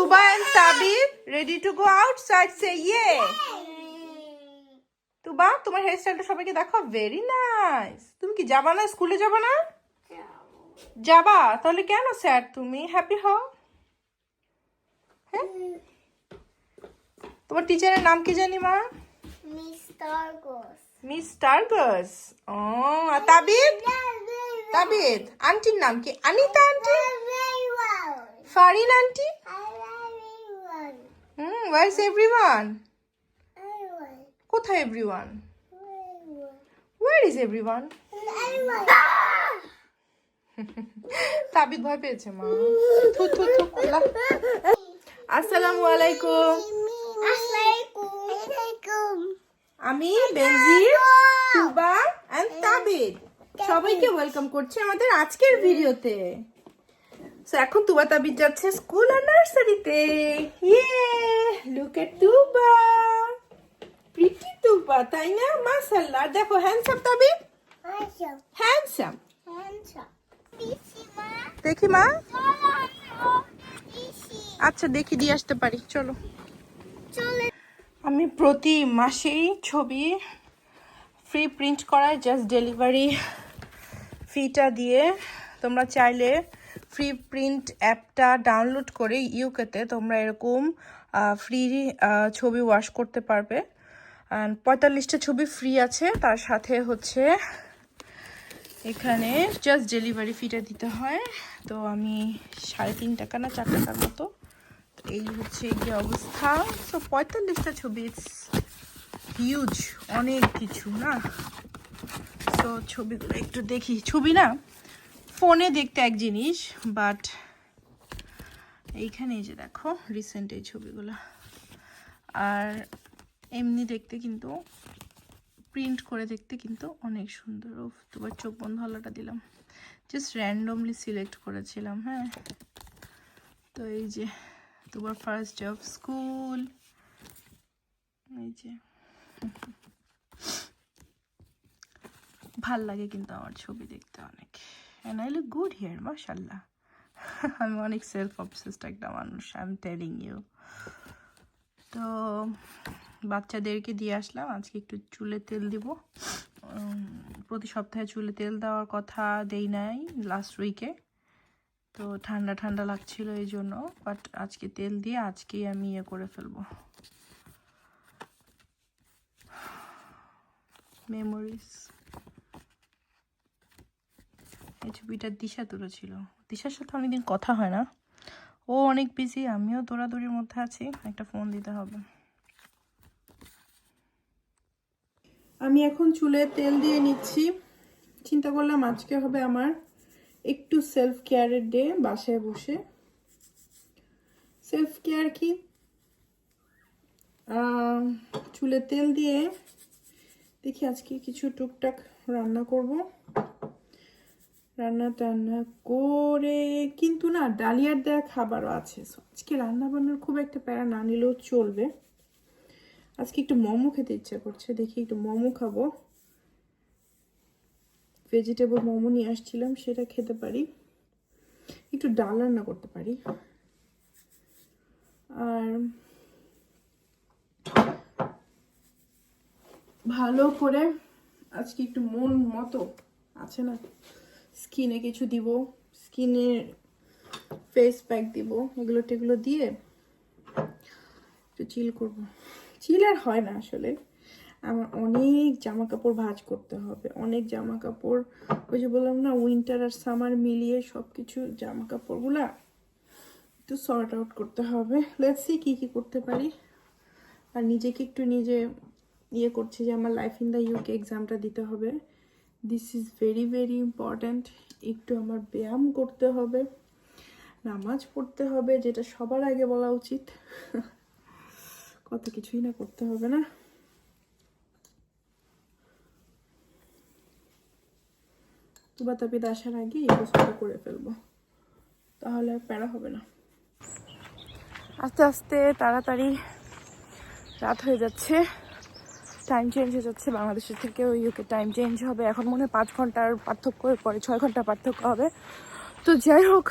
Tuba and Tabib, ready to go outside? Say yeah. তুবা তোমার hair স্টাইলটা সবাইকে দেখো ভেরি নাইস তুমি কি যাবা না? স্কুলে যাবা না? যাবা? তাহলে কেন স্যার? তুমি হ্যাপি হও। হ্যাঁ? তোমার টিচারের নাম কি জানি মা. মিস টার্গাস ও তাবিদ? তাবিদ আন্টির নাম কি? Anita aunty. Farin aunty? Hmm where's everyone কোথায় everyone where is everyone Tabid ভয় পেয়েছে মা। থু থু থু আসসালামু আলাইকুম। আমি বেনজির তুবা এন্ড তাবিদ। সবাইকে ওয়েলকাম করছি আমাদের আজকের ভিডিওতে সো এখন তুবা তাবিদ যাচ্ছে স্কুল আর নার্সারিতে। ইয়ে লুক এট তুবা। প্রিটি তুবা তাই না? মাশাআল্লাহ। দেখো হ্যান্ডসাম Handsome. হ্যান্ডসাম. দেখি মা। আচ্ছা দেখি দিয়ে আসতে পারি। চলো. আমি প্রতি মাসেই ছবি ফ্রি প্রিন্ট করাই জাস্ট ডেলিভারি ফিটা দিয়ে। তোমরা চাইলে ফ্রি প্রিন্ট অ্যাপটা ডাউনলোড করে ইউকেতে তোমরা এরকম ফ্রি ছবি ওয়াশ করতে পারবে। পঁয়তাল্লিশটা ছবি ফ্রি আছে, তার সাথে হচ্ছে এখানে জাস্ট ডেলিভারি ফিটা দিতে হয়। তো আমি সাড়ে তিন টাকা না চার টাকার মতো। এই হচ্ছে কি অবস্থা। তো পঁয়তাল্লিশটা ছবি হিউজ অনেক কিছু না? তো ছবিগুলো একটু দেখি। ছবি না? ফোনে দেখতে এক জিনিস বাট এইখানে এই যে দেখো রিসেন্ট এই ছবিগুলো। আর এমনি দেখতে কিন্তু প্রিন্ট করে দেখতে কিন্তু অনেক সুন্দর। তোমার চোখ বন্ধ হলাটা দিলাম। জাস্ট র্যান্ডমলি সিলেক্ট করেছিলাম হ্যাঁ। তো এই যে তোমার ফার্স্ট ডে অফ স্কুল এই যে। ভালো লাগে কিন্তু আমার ছবি দেখতে অনেক। And I look good here মাশাল্লাহ আমি অনেক সেলফ অবসেসড একটা মানুষ আই এম টেলিং ইউ তো বাচ্চাদেরকে দিয়ে আসলাম, আজকে একটু চুলে তেল দিব। প্রতি সপ্তাহে চুলে তেল দেওয়ার কথা দেই নাই লাস্ট উইকে তো ঠান্ডা ঠান্ডা লাগছিল এই জন্য বাট আজকে তেল দিয়ে আজকেই আমি ইয়ে করে ফেলব। মেমোরিজ এই ছবিটা দিশা তুলেছিল। দিশার সাথে অনেকদিন কথা হয় না। ও অনেক বিজি আমিও দৌড়াদৌড়ির মধ্যে আছি। একটা ফোন দিতে হবে। আমি এখন চুলে তেল দিয়ে নিচ্ছি। চিন্তা করলাম আজকে হবে আমার একটু সেলফ কেয়ারের ডে বাসায় বসে। সেলফ কেয়ার কি চুলে তেল দিয়ে দেখি আজকে কিছু টুকটাক রান্না করব। রান্না টান্না করে, কিন্তু না ডালিয়ার দেওয়া খাবারও আছে। আজকে রান্না বান্নার খুব একটা প্যারা না নিলেও চলবে। আজকে একটু মোমো খেতে ইচ্ছা করছে। দেখি একটু মোমো খাব। ভেজিটেবল মোমো নিয়ে আসছিলাম, সেটা খেতে পারি। একটু ডাল রান্না করতে পারি। আর ভালো করে আজকে একটু মন মতো, আছে না? স্কিনে কিছু দিব, স্কিনে ফেস প্যাক দিব, এগুলো টেগুলো দিয়ে একটু চিল করব। চিল আর হয় না আসলে। আমার অনেক জামা কাপড় ভাজ করতে হবে। অনেক জামা কাপড় ওই যে বললাম না উইন্টার আর সামার মিলিয়ে সব কিছু জামা কাপড়গুলা একটু সর্ট আউট করতে হবে। লেটস সি কী কী করতে পারি। আর নিজেকে একটু নিজে ইয়ে করছি যে আমার লাইফ ইন দ্য ইউকে এক্সামটা দিতে হবে। This is very very important একটু আমার ব্যায়াম করতে হবে, নামাজ পড়তে হবে, যেটা সবার আগে বলা উচিত। কত কিছুই না করতে হবে না। তুবা তাপিদ আসার আগে এই করে ফেলব। তাহলে আর প্যারা হবে না। আস্তে আস্তে তাড়াতাড়ি রাত হয়ে যাচ্ছে। টাইম চেঞ্জ হয়ে যাচ্ছে বাংলাদেশের থেকে ইউকে টাইম চেঞ্জ হবে। এখন মনে হয় পাঁচ ঘণ্টার পার্থক্য পরে ছয় ঘণ্টা পার্থক্য হবে। তো যাই হোক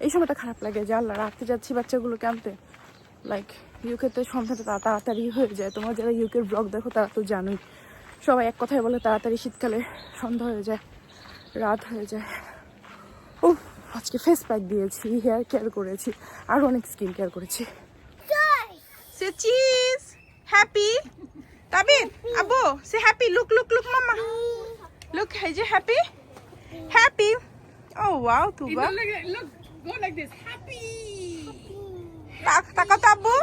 এই সময়টা খারাপ লাগে যে আল্লাহ রাখতে যাচ্ছি বাচ্চাগুলোকে আনতে। লাইক ইউকেতে সন্ধ্যাটা তা- তাড়াতাড়ি হয়ে যায়। তোমার যারা ইউকের ব্লগ দেখো তারা তো জানোই। সবাই এক কথায় বলে তাড়াতাড়ি শীতকালে সন্ধ্যা হয়ে যায় রাত হয়ে যায়। ও আজকে ফেস প্যাক দিয়েছি হেয়ার কেয়ার করেছি আরও অনেক স্কিন কেয়ার করেছি। Say cheese happy Tabid Abu say happy look look look মামা লুক এই যে happy happy oh wow Tuba look, go like this. Happy. তাকাও তো আব্বু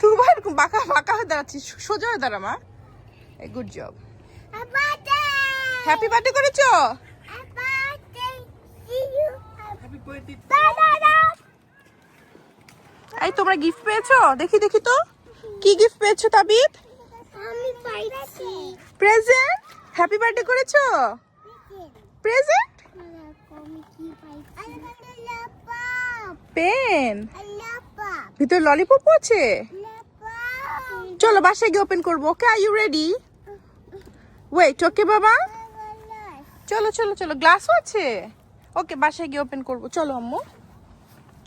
তুবা বাঁকা বাঁকা হয়ে দাঁড়াচ্ছিস সোজা হয়ে দাঁড়া মা। গুড জব হ্যাপি বার্থডে করেছ? এই তোমরা গিফট পেয়েছ? দেখি দেখি তো। কি গিফট পেয়েছ তাবিদ আমি পাইছি। প্রেজেন্ট হ্যাপি বার্থডে করেছ? প্রেজেন্ট পেন ভিতরে ললিপপ আছে? চলো বাসায় গিয়ে ওপেন করব। Okay are you ready wait okay বাবা? চলো চলো চলো গ্লাসও আছে? ওকে বাসায় গিয়ে ওপেন করব। চলো আম্মু।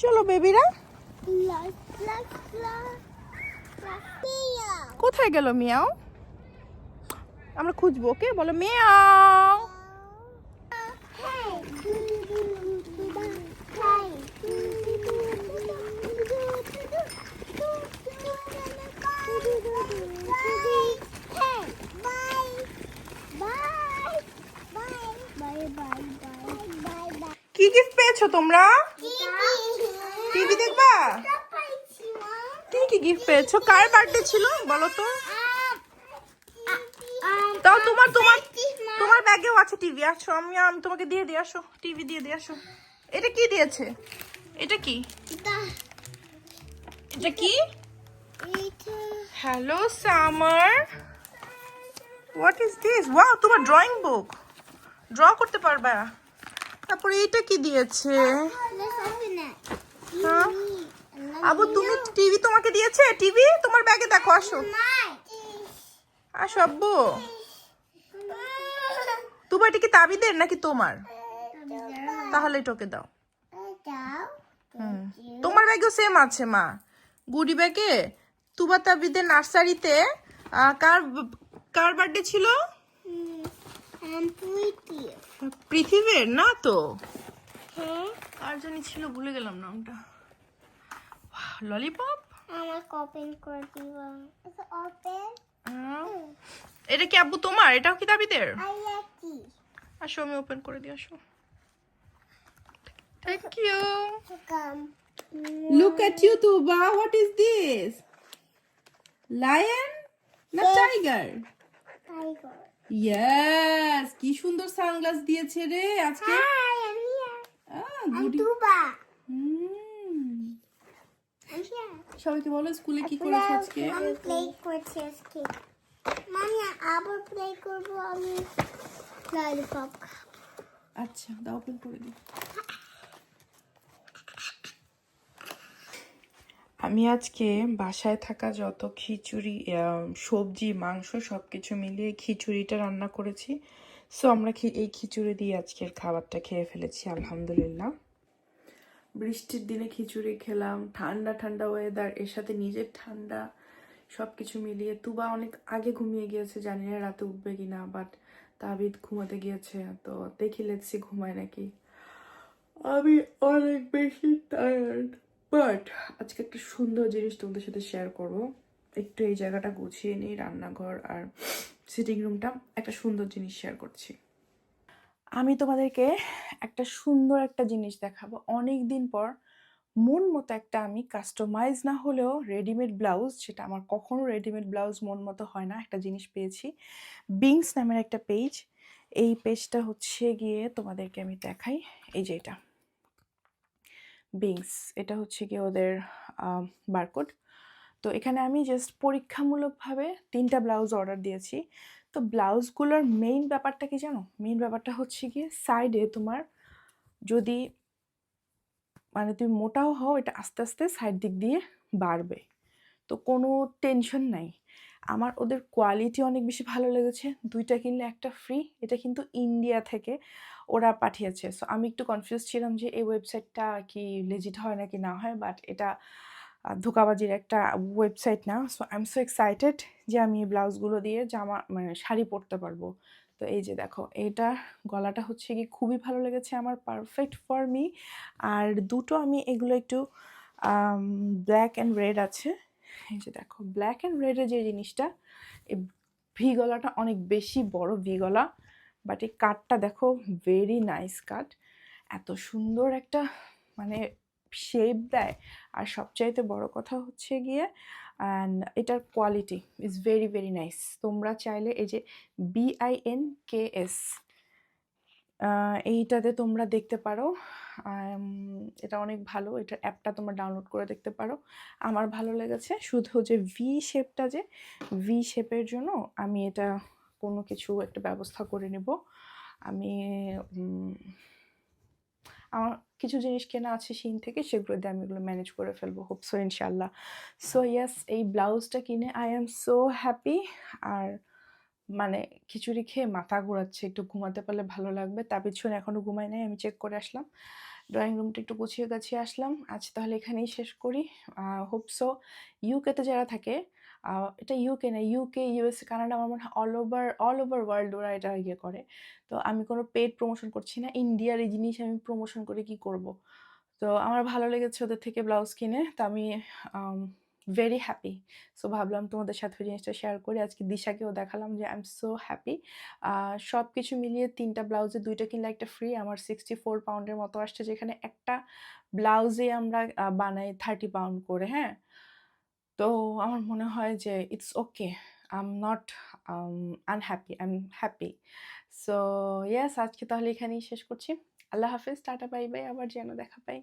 চলো বেবিরা কোথায় গেল মিয়াও আমরা খুঁজবো ওকে বলো মিয়াও কি গিফট পেয়েছ তোমরা টিভি দেখবা কি কি গিফট পেয়েছ? কার বার্থডে ছিল বলো তো? তাও তোমার তোমার তোমার ব্যাগেও আছে টিভি আসো আমি আমি তোমাকে দিয়ে দিয়ে আসো টিভি দিয়ে দিয়ে আসো। এটা কি দিয়েছে? এটা কি? এটা কি? Hello Samar what is this wow তোমার ড্রয়িং বুক ড্র করতে পারবা। তারপরে এটা কি দিয়েছে? হ্যাঁ আবু তুমি টিভি তোমাকে দিয়েছে? টিভি? তোমার ব্যাগে দেখো আসো। আসো আব্বু। তুমি এটা কি তাবিদের নাকি তোমার? তাহলে টোকে দাও। তোমার ব্যাগেও সেম আছে মা। গুডি ব্যাগে তুবা তাবিদের নার্সারিতে কার কার বার্থডে ছিল? পৃথিবীর না তো? কার জানি ছিল ভুলে গেলাম নামটা। ললিপপ আমাকে ওপেন করে দিব। ওপেন এটা কি আব্বু তোমার? এটাও কি লাকি আসো আমি ওপেন করে দিই আসো। Thank you come Look at you, Tuba. What is this? Lion? না টাইগার টাইগার ইয়েস কি সুন্দর সানগ্লাস দিয়েছে রে আজকে। হাই আমি. তুবা হুম। আমি here. সবাইকে বলো স্কুলে কি করেছ আজকে? আমি প্লে করছি আজকে। মামি আবার প্লে করব আমি ললিপপ আচ্ছা দাও ওপেন করে দিই। আমি আজকে বাসায় থাকা যত খিচুড়ি সবজি মাংস সব কিছু মিলিয়ে খিচুড়িটা রান্না করেছি। সো আমরা এই খিচুড়ি দিয়ে আজকের খাবারটা খেয়ে ফেলেছি আলহামদুলিল্লাহ। বৃষ্টির দিনে খিচুড়ি খেলাম, ঠান্ডা ঠান্ডা ওয়েদার এর সাথে নিজের ঠান্ডা সব কিছু মিলিয়ে। তুবা অনেক আগে ঘুমিয়ে গিয়েছে, জানি না রাতে উঠবে কিনা বাট তাবিদ ঘুমাতে গিয়েছে, তো দেখি লেটসি ঘুমায় নাকি। আমি অনেক বেশি টায়ার্ড বাট আজকে একটা সুন্দর জিনিস তোমাদের সাথে শেয়ার করব। একটু এই জায়গাটা গুছিয়ে নিই, রান্নাঘর আর সিটিং রুমটা একটা সুন্দর জিনিস শেয়ার করছি। আমি তোমাদেরকে একটা সুন্দর একটা জিনিস দেখাবো। অনেক দিন পর মন মতো একটা আমি কাস্টমাইজ না হলেও রেডিমেড ব্লাউজ সেটা আমার কখনো রেডিমেড ব্লাউজ মন মতো হয় না, একটা জিনিস পেয়েছি। বিংস নামের একটা পেজ এই পেজটা হচ্ছে গিয়ে তোমাদেরকে আমি দেখাই। এই যে এটা। বিংস এটা হচ্ছে গিয়ে ওদের বারকোড তো এখানে আমি জাস্ট পরীক্ষামূলকভাবে তিনটা ব্লাউজ অর্ডার দিয়েছি। তো ব্লাউজগুলোর মেইন ব্যাপারটা কি জানো? মেইন ব্যাপারটা হচ্ছে গিয়ে সাইডে তোমার যদি মানে তুমি মোটাও হও, এটা আস্তে আস্তে সাইড দিক দিয়ে বাড়বে। তো কোনো টেনশন নাই। আমার ওদের কোয়ালিটি অনেক বেশি ভালো লেগেছে। দুইটা কিনলে একটা ফ্রি এটা কিন্তু ইন্ডিয়া থেকে ওরা পাঠিয়েছে। সো আমি একটু কনফিউজ ছিলাম যে এই ওয়েবসাইটটা কি লেজিট হয় নাকি না হয় বাট এটা ধোঁকাবাজির একটা ওয়েবসাইট না so I am so excited যে আমি এই ব্লাউজগুলো দিয়ে জামা মানে শাড়ি পরতে পারব। তো এই যে দেখো, এটা গলাটা হচ্ছে কি খুবই ভালো লেগেছে আমার পারফেক্ট ফর মি আর দুটো আমি এগুলো একটু ব্ল্যাক অ্যান্ড রেড আছে। এই যে দেখো ব্ল্যাক অ্যান্ড রেডের যে জিনিসটা এই ভি গলাটা অনেক বেশি বড় ভি গলা বাট এই কাটটা দেখো ভেরি নাইস কাট এত সুন্দর একটা মানে শেপ দেয়। আর সবচাইতে বড় কথা হচ্ছে গিয়ে অ্যান্ড এটার quality is very very nice তোমরা চাইলে এই যে বিআইএন কে এস এইটাতে তোমরা দেখতে পারো এটা অনেক ভালো এটার অ্যাপটা তোমরা ডাউনলোড করে দেখতে পারো। আমার ভালো লেগেছে, শুধু যে ভি শেপটা যে ভি শেপের জন্য আমি এটা কোনো কিছু একটা ব্যবস্থা করে নেব। আমি আমার কিছু জিনিস কেনা আছে সিন থেকে, সেগুলো দিয়ে আমি এগুলো ম্যানেজ করে ফেলব হোপ সো ইনশাল্লাহ সো ইয়াস এই ব্লাউজটা কিনে আই এম সো হ্যাপি আর মানে খিচুড়ি খেয়ে মাথা ঘোরাচ্ছে, একটু ঘুমাতে পারলে ভালো লাগবে। তার পিছনে এখনও ঘুমাই নাই, আমি চেক করে আসলাম। ড্রয়িং রুমটা একটু গুছিয়ে গাছিয়ে আসলাম। আজ তাহলে এখানেই শেষ করি। হোপ সো ইউকেতে যারা থাকে এটা ইউকে না ইউকে ইউএসএ কানাডা আমার মনে হয় all over all over world ওরা এটা ইয়ে করে। তো আমি কোনো পেড প্রমোশন করছি না। ইন্ডিয়ার এই জিনিস আমি প্রমোশন করে কি করব? তো আমার ভালো লেগেছে ওদের থেকে ব্লাউজ কিনে। তো আমি ভেরি হ্যাপি সো ভাবলাম তোমাদের সাথে ওই জিনিসটা শেয়ার করি। আজকে দিশাকেও দেখালাম যে আই এম সো হ্যাপি সব কিছু মিলিয়ে তিনটা ব্লাউজে দুইটা কিনলে একটা ফ্রি আমার সিক্সটি ফোর পাউন্ডের মতো আসছে যেখানে একটা ব্লাউজে আমরা বানাই থার্টি পাউন্ড করে হ্যাঁ? তো আমার মনে হয় যে it's okay I am not unhappy I am happy so yes আজকে তাহলে এখানেই শেষ করছি। আল্লাহ হাফিজ, টাটা, বাই বাই, আবার যেন দেখা পাই।